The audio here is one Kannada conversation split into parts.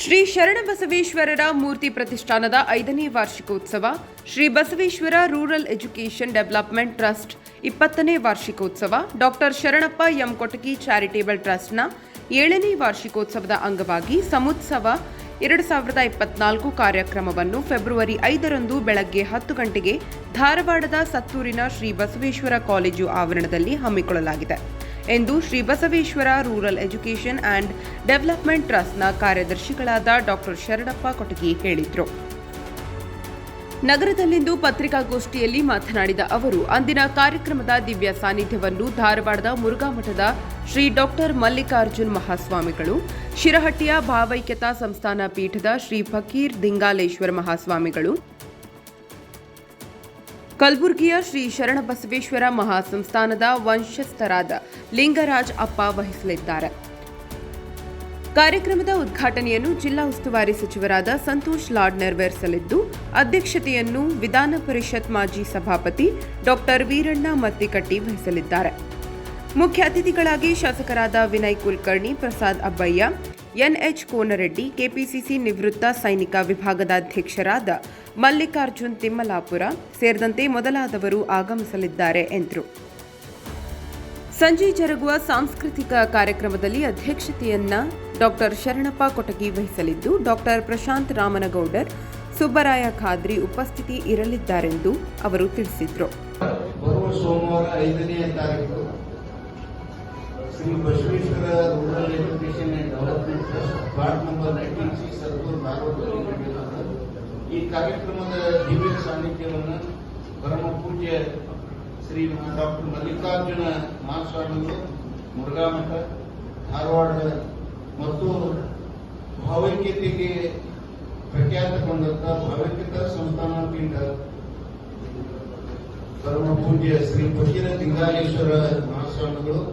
ಶ್ರೀ ಶರಣ ಬಸವೇಶ್ವರರ ಮೂರ್ತಿ ಪ್ರತಿಷ್ಠಾನದ ಐದನೇ ವಾರ್ಷಿಕೋತ್ಸವ, Shri Basaveshwara rural education development trust ಇಪ್ಪತ್ತನೇ ವಾರ್ಷಿಕೋತ್ಸವ, doctor Sharanappa M Kotagi charitable ಟ್ರಸ್ಟ್ನ ಏಳನೇ ವಾರ್ಷಿಕೋತ್ಸವದ ಅಂಗವಾಗಿ ಸಮುತ್ಸವ ಎರಡು ಸಾವಿರದ ಇಪ್ಪತ್ನಾಲ್ಕು ಕಾರ್ಯಕ್ರಮವನ್ನು ಫೆಬ್ರವರಿ ಐದರಂದು ಬೆಳಗ್ಗೆ ಹತ್ತು ಗಂಟೆಗೆ ಧಾರವಾಡದ ಸತ್ತೂರಿನ ಶ್ರೀ ಬಸವೇಶ್ವರ ಕಾಲೇಜು ಆವರಣದಲ್ಲಿ ಹಮ್ಮಿಕೊಳ್ಳಲಾಗಿದೆ. ಎಂದು Shri Basaveshwara rural education and development ಟ್ರಸ್ಟ್ನ ಕಾರ್ಯದರ್ಶಿಗಳಾದ ಡಾಕ್ಟರ್ ಶರಣಪ್ಪ ಕೊಟಗಿ ಹೇಳಿದರು. ನಗರದಲ್ಲಿಂದು ಪತ್ರಿಕಾಗೋಷ್ಠಿಯಲ್ಲಿ ಮಾತನಾಡಿದ ಅವರು, ಅಂದಿನ ಕಾರ್ಯಕ್ರಮದ ದಿವ್ಯ ಸಾನ್ನಿಧ್ಯವನ್ನು ಧಾರವಾಡದ ಮುರುಘಾಮಠದ ಶ್ರೀ ಡಾಕ್ಟರ್ ಮಲ್ಲಿಕಾರ್ಜುನ್ ಮಹಾಸ್ವಾಮಿಗಳು, ಶಿರಹಟ್ಟಿಯ ಭಾವೈಕ್ಯತಾ ಸಂಸ್ಥಾನ ಪೀಠದ ಶ್ರೀ ಫಕೀರ್ ದಿಂಗಾಲೇಶ್ವರ ಮಹಾಸ್ವಾಮಿಗಳು ಕಲಬುರಗಿಯ ಶ್ರೀ ಶರಣಬಸವೇಶ್ವರ ಮಹಾಸಂಸ್ಥಾನದ ವಂಶಸ್ಥರಾದ ಲಿಂಗರಾಜ್ ಅಪ್ಪ ವಹಿಸಲಿದ್ದಾರೆ. ಕಾರ್ಯಕ್ರಮದ ಉದ್ಘಾಟನೆಯನ್ನು ಜಿಲ್ಲಾ ಉಸ್ತುವಾರಿ ಸಚಿವರಾದ ಸಂತೋಷ್ ಲಾಡ್ ನೆರವೇರಿಸಲಿದ್ದು, ಅಧ್ಯಕ್ಷತೆಯನ್ನು ವಿಧಾನ ಪರಿಷತ್ ಮಾಜಿ ಸಭಾಪತಿ ಡಾಕ್ಟರ್ ವೀರಣ್ಣ ಮತ್ತಿಕಟ್ಟಿ ವಹಿಸಲಿದ್ದಾರೆ. ಮುಖ್ಯ ಅತಿಥಿಗಳಾಗಿ ಶಾಸಕರಾದ ವಿನಯ್ ಕುಲಕರ್ಣಿ, ಪ್ರಸಾದ್ ಅಬ್ಬಯ್ಯ ಎನ್ಎಚ್ ಕೋನರೆಡ್ಡಿ, ಕೆಪಿಸಿಸಿ ನಿವೃತ್ತ ಸೈನಿಕ ವಿಭಾಗದ ಅಧ್ಯಕ್ಷರಾದ ಮಲ್ಲಿಕಾರ್ಜುನ್ ತಿಮ್ಮಲಾಪುರ ಸೇರಿದಂತೆ ಮೊದಲಾದವರು ಆಗಮಿಸಲಿದ್ದಾರೆ ಎಂದರು. ಸಂಜೆ ಜರುಗುವ ಸಾಂಸ್ಕೃತಿಕ ಕಾರ್ಯಕ್ರಮದಲ್ಲಿ ಅಧ್ಯಕ್ಷತೆಯನ್ನ ಡಾಕ್ಟರ್ ಶರಣಪ್ಪ ಕೊಟಗಿ ವಹಿಸಲಿದ್ದು ಡಾಕ್ಟರ್ ಪ್ರಶಾಂತ್ ರಾಮನಗೌಡರ್, ಸುಬ್ಬರಾಯ ಖಾದ್ರಿ ಉಪಸ್ಥಿತಿ ಇರಲಿದ್ದಾರೆಂದು ಅವರು ತಿಳಿಸಿದರು. Shri Basaveshwara rural education and development trust ward number nineteen C ಸರ್ಕೂರ್ ಧಾರವಾಡದಲ್ಲಿ ನಡೆಯಲಾದ ಈ ಕಾರ್ಯಕ್ರಮದ ದಿವ್ಯ ಸಾನ್ನಿಧ್ಯವನ್ನು ಪರಮ ಪೂಜ್ಯ ಶ್ರೀ ಡಾಕ್ಟರ್ ಮಲ್ಲಿಕಾರ್ಜುನ ಮಹಾಸ್ವಾಮಿಗಳು ಮುರುಘಾ ಮಠ ಧಾರವಾಡ ಮತ್ತು ಭಾವೈಕ್ಯತೆಗೆ ಪ್ರಖ್ಯಾತಗೊಂಡಂತ ಭಾವೈಕ್ಯತಾ ಸಂಸ್ಥಾನ ಪೀಠ ಪರಮ ಪೂಜ್ಯ ಶ್ರೀ ಫಕೀರ ಲಿಂಗಾಲೇಶ್ವರ ಮಹಾಸ್ವಾಮಿಗಳು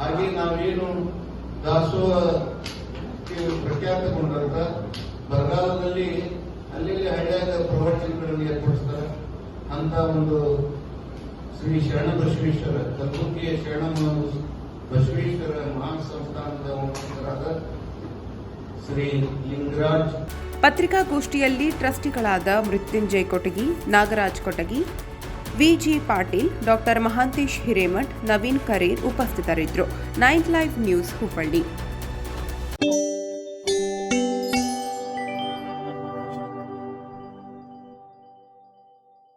ಹಾಗೆ ನಾವೇನು ದಾಸೋಹಕ್ಕೆ ಪ್ರಖ್ಯಾತಗೊಂಡಂತ ಬರಗಾಲದಲ್ಲಿ ಅಲ್ಲಿ ಹಳ್ಳಿಯಾದ ಪ್ರವಚನಗಳನ್ನು ಏರ್ಪಡಿಸ್ತಾರೆ. ಅಂತ ಒಂದು ಶ್ರೀ ಶರಣ ಬಸವೇಶ್ವರ ಕಲಬುರ್ಗಿಯ ಶರಣ ಬಸವೇಶ್ವರ ಮಹಾನ್ ಸಂಸ್ಥಾನದ ವಂಶಸ್ಥರಾದ ಶ್ರೀ ಲಿಂಗರಾಜ್. ಪತ್ರಿಕಾಗೋಷ್ಠಿಯಲ್ಲಿ ಟ್ರಸ್ಟಿಗಳಾದ ಮೃತ್ಯುಂಜಯ್ ಕೊಟಗಿ, ನಾಗರಾಜ್ ಕೊಟಗಿ ವಿಜಿ ಪಾಟೀಲ್ ಡಾಕ್ಟರ್ ಮಹಾಂತೇಶ್ ಹಿರೇಮಠ್ ನವೀನ್ ಕರೇರ್ ಉಪಸ್ಥಿತರಿದ್ದರು. Nine live news Hubballi.